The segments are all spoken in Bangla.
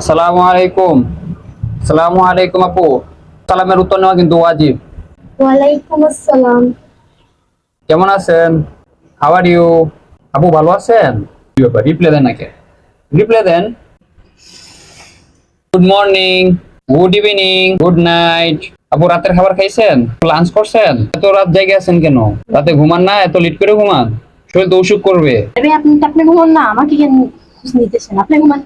আসসালামু আলাইকুম। আসসালামু আলাইকুম আপু। সালামের উত্তর নেওয়া কিন্তু ওয়াজিব। ওয়ালাইকুম আসসালাম। কেমন আছেন? হাওয়ার ইউ আপু ভালো আছেন? রিপ্লে দেন নাকি? রিপ্লে দেন। Good morning good evening good night আপু রাতের খাবার খাইছেন? লাঞ্চ করছেন? এত রাত জায়গায় আছেন কেন? রাতে ঘুমান না? এত লেট করে ঘুমান? শরীর তো অসুখ করবে। আরে আপনি আপনি ঘুমান না আমাকে কেন নিতেছেন? আপনি ঘুমান।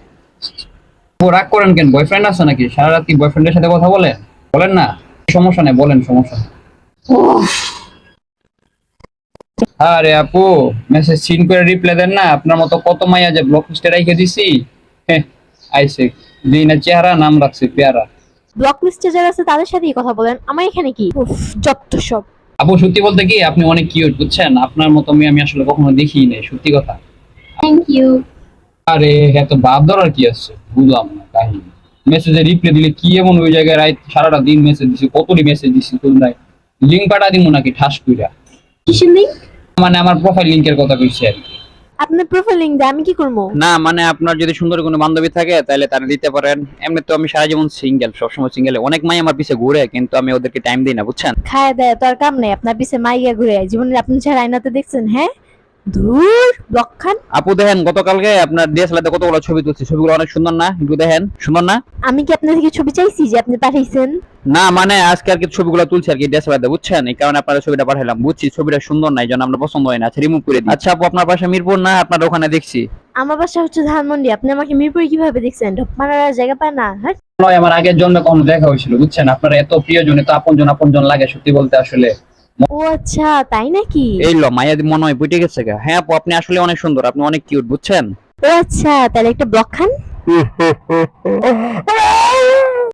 আপু রাগ করেন কেন? বয়ফ্রেন্ড আছে নাকি? সারা রাত কি বয়ফ্রেন্ডের সাথে কথা বলেন বলেন না। সমস্যা নেই বলেন সমস্যা আরে আপু মেসেজ সিন করে রিপ্লাই দেন না। আপনার মতো কত মাইয়া যে ব্লক লিস্টে রেখে দিছি। হ্যাঁ আইসে। দিনের চেহারা নাম রাখছে পেয়ারা। ব্লক লিস্টে যারা আছে তাদের সাথেই কথা বলেন। আমার এখানে কি? উফ যত সব। আপু সত্যি বলতে কি আপনি অনেক কিউট বুঝছেন? আপনার মতো মেয়ে আমি আসলে কখনো দেখিনি সত্যি কথা। থ্যাংক ইউ আরে এত ভাব ধরার কি আছে? বুঝলাম না কাহিনী। মেসেজে রিপ্লাই দিলে কি এমন ওই জায়গায় রাত সারাটা দিন মেসেজ দিছি কতটি মেসেজ দিছি তোর নাই? লিঙ্ক পাঠা দিব নাকি ঠাস কইরা? কিসের লিঙ্ক মানে আমার প্রোফাইল লিংকের কথা কইছি আর কি। আপনার প্রোফাইল দিয়ে আমি কি করব? না মানে আপনার যদি সুন্দর কোনো বান্ধবী থাকে তাহলে তারা দিতে পারেন। এমনি তো আমি সারা জীবন সিঙ্গেল সবসময় সিঙ্গেল অনেক মাই আমার পিছে ঘুরে কিন্তু আমি ওদেরকে টাইম দিই না বুঝছেন? খায় দেয় তো আর কাম নেই আপনার পিছে মাইয়া ঘুরে। জীবনে আপনি ছাড়া আয়নাতে দেখছেন হ্যাঁ? ধুর আপু দেখেন গতকালকে আপনার ডিএসএলআর কতগুলো ছবি তুলছি। ছবিগুলো অনেক সুন্দর না? একটু দেখেন সুন্দর না? আমি কি আপনার থেকে ছবি চাইছি যে আপনি পাঠাইছেন? না মানে আজকে আর কি ছবিগুলো তুলছি আর কি ডিএসএলআর বুঝছেন? এই কারণে আপনার ছবিটা পাঠালাম বুঝছি ছবিটা সুন্দর নাই জন্য আমরা পছন্দ হয় না আচ্ছা রিমুভ করে দিই। আচ্ছা আপু আপনার পাশে মিরপুর না আপনার ওখানে দেখছি? আমার বাসা হচ্ছে ধানমন্ডি। আপনি আমাকে মিরপুরে কীভাবে দেখছেন? ঢপ মারার জায়গা পায় না হ্যাঁ? নয় আমার আগের জন্য কখনো দেখা হয়েছিল বুঝছেন? আপনার এত প্রিয় প্রিয়জন এত আপনজন আপনজন লাগে সত্যি বলতে আসলে। ও আচ্ছা তাই নাকি? এই লো মায়া মনে হয় বুঝে গেছে গা। হ্যাঁ আপু আপনি আসলে অনেক সুন্দর আপনি অনেক কিউট বুঝছেন? ও আচ্ছা তাহলে একটা ব্লক খান।